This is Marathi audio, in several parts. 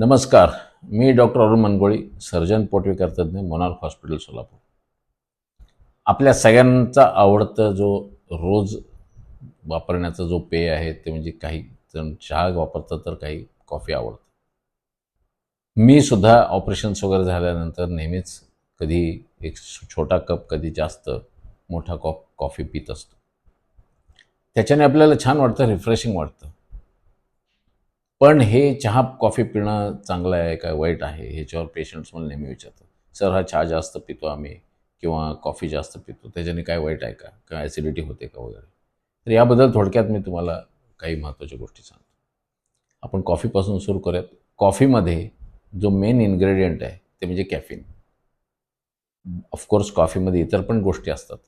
नमस्कार मी डॉक्टर अरुण मनगोळी सर्जन पोटविकार तज्ज्ञ मोनार्क हॉस्पिटल सोलापूर. आपल्या सगळ्यांचा आवडता जो रोज वापरण्याचा जो पेय आहे ते म्हणजे काही जण चहा वापरतात तर काही कॉफी आवडतं मी सुद्धा ऑपरेशन्स वगैरे झाल्यानंतर नेहमीच कधी एक छोटा कप कधी जास्त मोठा कॉप कॉफी पित असतो. त्याच्याने आपल्याला छान वाटतं रिफ्रेशिंग वाटतं. पण हे चहा कॉफी पिणं चांगलं आहे का वाईट आहे ह्याच्यावर पेशंट्स मला नेहमी विचारतात. सर हा चहा जास्त पितो आम्ही किंवा कॉफी जास्त पितो त्याच्याने काय वाईट आहे का? काय ॲसिडिटी होते का वगैरे? तर याबद्दल थोडक्यात मी तुम्हाला काही महत्त्वाच्या गोष्टी सांगतो. आपण कॉफीपासून सुरू करूयात. कॉफीमध्ये जो मेन इन्ग्रेडियंट आहे ते म्हणजे कॅफिन ऑफकोर्स कॉफीमध्ये इतर पण गोष्टी असतात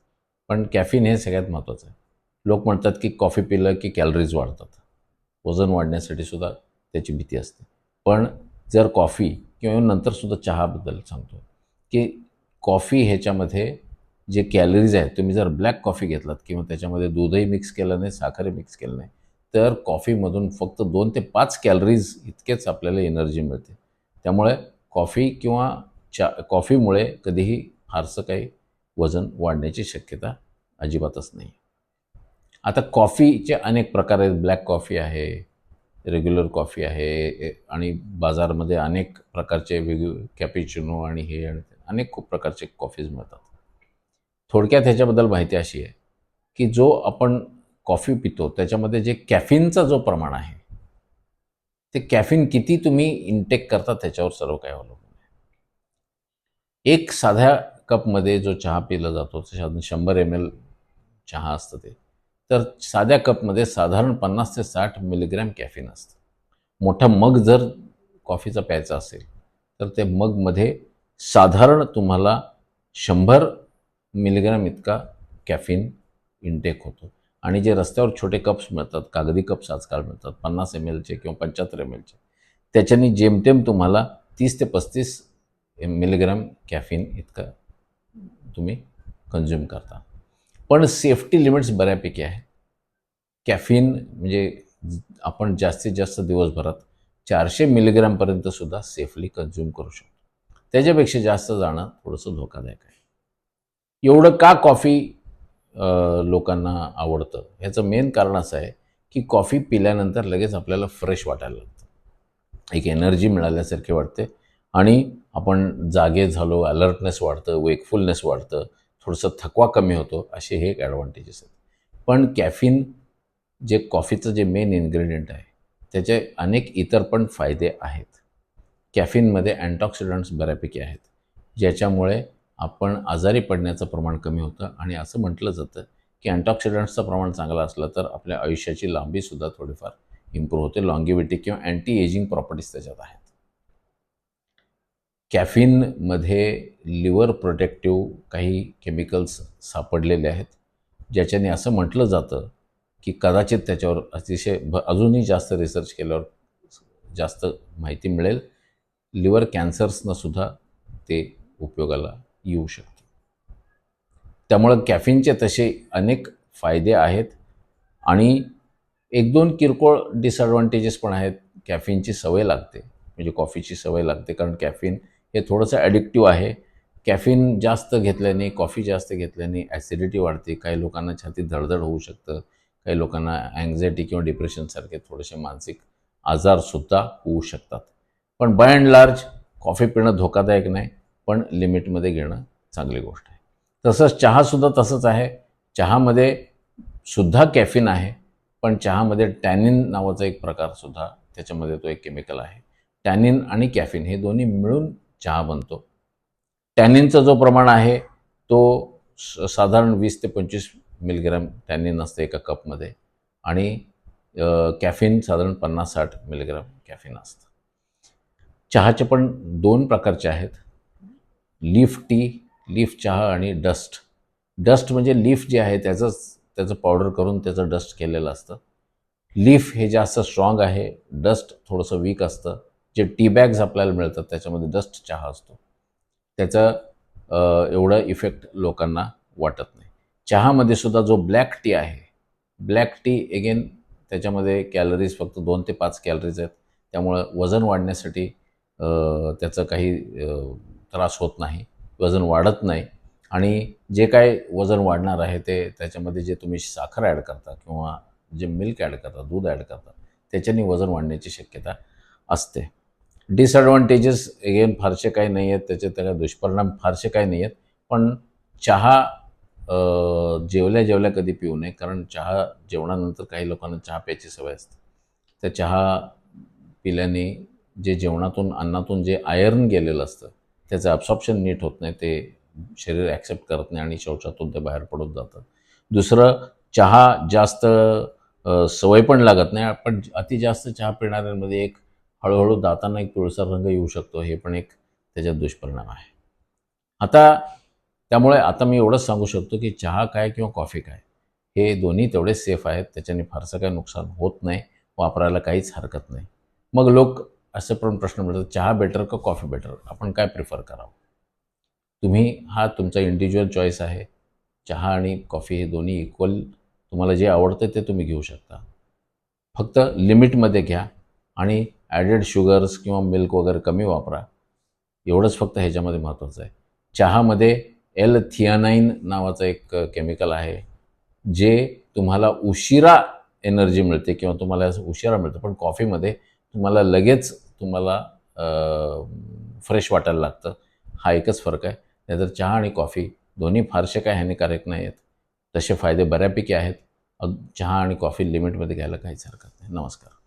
पण कॅफिन हे सगळ्यात महत्त्वाचं आहे. लोक म्हणतात की कॉफी पिलं की कॅलरीज वाढतात. वजन वाढण्यासाठी सुद्धा त्याची भीती असते. पण जर कॉफी किंवा नंतरसुद्धा चहाबद्दल सांगतो की कॉफी ह्याच्यामध्ये जे कॅलरीज आहेत तुम्ही जर ब्लॅक कॉफी घेतलात किंवा त्याच्यामध्ये दूधही मिक्स केलं नाही साखरही मिक्स केलं नाही तर कॉफीमधून फक्त दोन ते पाच कॅलरीज इतकेच आपल्याला एनर्जी मिळते. त्यामुळे कॉफी किंवा चा कॉफीमुळे कधीही फारसं काही वजन वाढण्याची शक्यता अजिबातच नाही. आता कॉफीचे अनेक प्रकार आहेत. ब्लॅक कॉफी आहे रेग्युलर कॉफी आहे आणि बाजारमध्ये अनेक प्रकारचे वेगवेगळे कॅपिचिनो आणि हे आणि अनेक खूप प्रकारचे कॉफीज मिळतात. थोडक्यात ह्याच्याबद्दल माहिती अशी आहे की जो आपण कॉफी पितो त्याच्यामध्ये जे कॅफिनचा जो प्रमाण आहे ते कॅफिन किती तुम्ही इनटेक करता त्याच्यावर सर्व काय अवलंबून आहे. एक साध्या कपमध्ये जो चहा पिला जातो त्याच्यातून शंभर एम एल चहा असतं ते तर साध्या कपमध्ये साधारण पन्नास ते साठ मिलीग्रॅम कॅफिन असतं. मोठा मग जर कॉफीचा प्यायचा असेल तर ते मगमध्ये साधारण तुम्हाला शंभर मिलीग्रॅम इतका कॅफिन इनटेक होतो. आणि जे रस्त्यावर छोटे कप्स मिळतात कागदी कप्स आजकाल मिळतात पन्नास एम एलचे किंवा पंच्याहत्तर एम एलचे त्याच्याने जेमतेम तुम्हाला तीस ते पस्तीस मिलीग्रॅम कॅफिन इतका तुम्ही कंझ्युम करता. पण सेफ्टी लिमिट्स बऱ्यापैकी आहेत. कॅफिन म्हणजे आपण जास्तीत जास्त दिवसभरात चारशे मिलीग्रॅमपर्यंत सुद्धा सेफली कन्झ्युम करू शकतो. त्याच्यापेक्षा जास्त जाणं थोडंसं धोकादायक आहे. एवढं का कॉफी लोकांना आवडतं? ह्याचं मेन कारण असं आहे की कॉफी पिल्यानंतर लगेच आपल्याला फ्रेश वाटायला लागतं. एक एनर्जी मिळाल्यासारखी वाटते आणि आपण जागे झालो अलर्टनेस वाढतं वेकफुलनेस वाढतं थोडंसं थकवा कमी होतो असे हे एक ॲडव्हान्टेजेस आहेत. पण कॅफिन जे कॉफीचं जे मेन इन्ग्रेडियंट आहे त्याचे अनेक इतर पण फायदे आहेत. कॅफिनमध्ये अँटॉक्सिडंट्स बऱ्यापैकी आहेत. ज्याच्यामुळे आपण आजारी पडण्याचं प्रमाण कमी होतं आणि असं म्हटलं जातं की अँटॉक्सिडंट्सचं प्रमाण चांगलं असलं तर आपल्या आयुष्याची लांबीसुद्धा थोडीफार इम्प्रूव्ह होते. लॉंगिव्हिटी किंवा अँटी एजिंग प्रॉपर्टीज त्याच्यात आहेत. कॅफिनमध्ये लिव्हर प्रोटेक्टिव्ह काही केमिकल्स सापडलेले आहेत ज्याच्याने असं म्हटलं जातं की कदाचित त्याच्यावर अतिशय भ अजूनही जास्त रिसर्च केल्यावर जास्त माहिती मिळेल. लिव्हर कॅन्सर्सनंसुद्धा ते उपयोगाला येऊ शकते. त्यामुळं कॅफिनचे तसे अनेक फायदे आहेत आणि एक दोन किरकोळ डिसॲडव्हान्टेजेस पण आहेत. कॅफिनची सवय लागते म्हणजे कॉफीची सवय लागते कारण कॅफिन हे थोडंसं ॲडिक्टिव्ह आहे. कॅफिन जास्त घेतल्याने कॉफी जास्त घेतल्याने ॲसिडिटी वाढते काही लोकांना छातीत धडधड होऊ शकतं काही लोकांना अँझायटी किंवा डिप्रेशनसारखे थोडेसे मानसिक आजारसुद्धा होऊ शकतात. पण बाय अँड लार्ज कॉफी पिणं धोकादायक नाही पण लिमिटमध्ये घेणं चांगली गोष्ट आहे. तसंच चहासुद्धा तसंच आहे. चहामध्ये सुद्धा कॅफिन आहे पण चहामध्ये टॅनिन नावाचा एक प्रकारसुद्धा त्याच्यामध्ये तो एक केमिकल आहे. टॅनिन आणि कॅफिन हे दोन्ही मिळून चहा बनतो. टॅनिनचा जो प्रमाण आहे तो स साधारण वीस ते पंचवीस मिलीग्रॅम टॅनिन असतं एका कपमध्ये. आणि कॅफिन साधारण पन्नास साठ मिलीग्रॅम कॅफिन असतं. चहाचे पण दोन प्रकारचे आहेत. लीफ टी लीफ चहा आणि डस्ट. डस्ट म्हणजे लीफ जे आहे त्याचंच त्याचं पावडर करून त्याचं डस्ट केलेलं असतं. लीफ हे जास्त स्ट्रॉंग आहे. डस्ट थोडंसं वीक असतं. जे टी बॅग्स आपल्याला मिळतात त्याच्यामध्ये डस्ट चहा असतो. त्याचं एवढं इफेक्ट लोकांना वाटत नाही. चहामध्ये सुद्धा जो ब्लॅक टी आहे ब्लॅक टी एगेन त्याच्यामध्ये कॅलरीज फक्त दोन ते पाच कॅलरीज आहेत. त्यामुळं वजन वाढण्यासाठी त्याचा त्याचं काही त्रास होत नाही वजन वाढत नाही. आणि जे काय वजन वाढणार आहे ते त्याच्यामध्ये जे तुम्ही साखर ॲड करता किंवा जे मिल्क ॲड करता दूध ॲड करता त्याच्याने वजन वाढण्याची शक्यता असते. डिसॲडव्हान्टेजेस एगेन फारसे काही नाही आहेत त्याचे त्याला दुष्परिणाम फारसे काही नाही आहेत पण चहा जेवल्या जेवल्या कधी पिऊ नये कारण चहा जेवणानंतर काही लोकांना चहा प्यायची सवय असते. त्या चहा पिल्याने जे जेवणातून अन्नातून जे आयर्न गेलेलं असतं त्याचं ॲब्सॉप्शन नीट होत नाही ते शरीर ॲक्सेप्ट करत नाही आणि शौचातून ते बाहेर पडत जातं. दुसरं चहा जास्त सवय पण लागत नाही पण अति जास्त चहा पिणाऱ्यांमध्ये एक हळूहळू दातांना एक पिळसर रंग येऊ शकतो हे पण एक त्याच्यात दुष्परिणाम आहे. आता त्यामुळे आता मी एवढंच सांगू शकतो की चहा काय किंवा कॉफी काय हे दोन्ही तेवढेच सेफ आहेत. त्याच्याने फारसं काही नुकसान होत नाही वापरायला काहीच हरकत नाही. मग लोक असे पण प्रश्न मिळतात चहा बेटर का कॉफी बेटर आपण काय प्रिफर करावं? तुम्ही हा तुमचा इंडिव्हिज्युअल चॉईस आहे. चहा आणि कॉफी हे दोन्ही इक्वल तुम्हाला जे आवडतं ते तुम्ही घेऊ शकता. फक्त लिमिटमध्ये घ्या आणि ॲडेड शुगर्स किंवा मिल्क वगैरे कमी वापरा. एवढंच फक्त ह्याच्यामध्ये महत्त्वाचं आहे. चहामध्ये एल थियानाईन नावाचं एक केमिकल आहे जे तुम्हाला उशिरा एनर्जी मिळते किंवा तुम्हाला असं उशिरा मिळतं पण कॉफीमध्ये तुम्हाला लगेच तुम्हाला फ्रेश वाटायला लागतं. हा एकच फरक आहे. नाहीतर चहा आणि कॉफी दोन्ही फारसे काय हानिकारक नाही आहेत. तसे फायदे बऱ्यापैकी आहेत. चहा आणि कॉफी लिमिटमध्ये घ्यायला काहीच हरकत नाही. नमस्कार.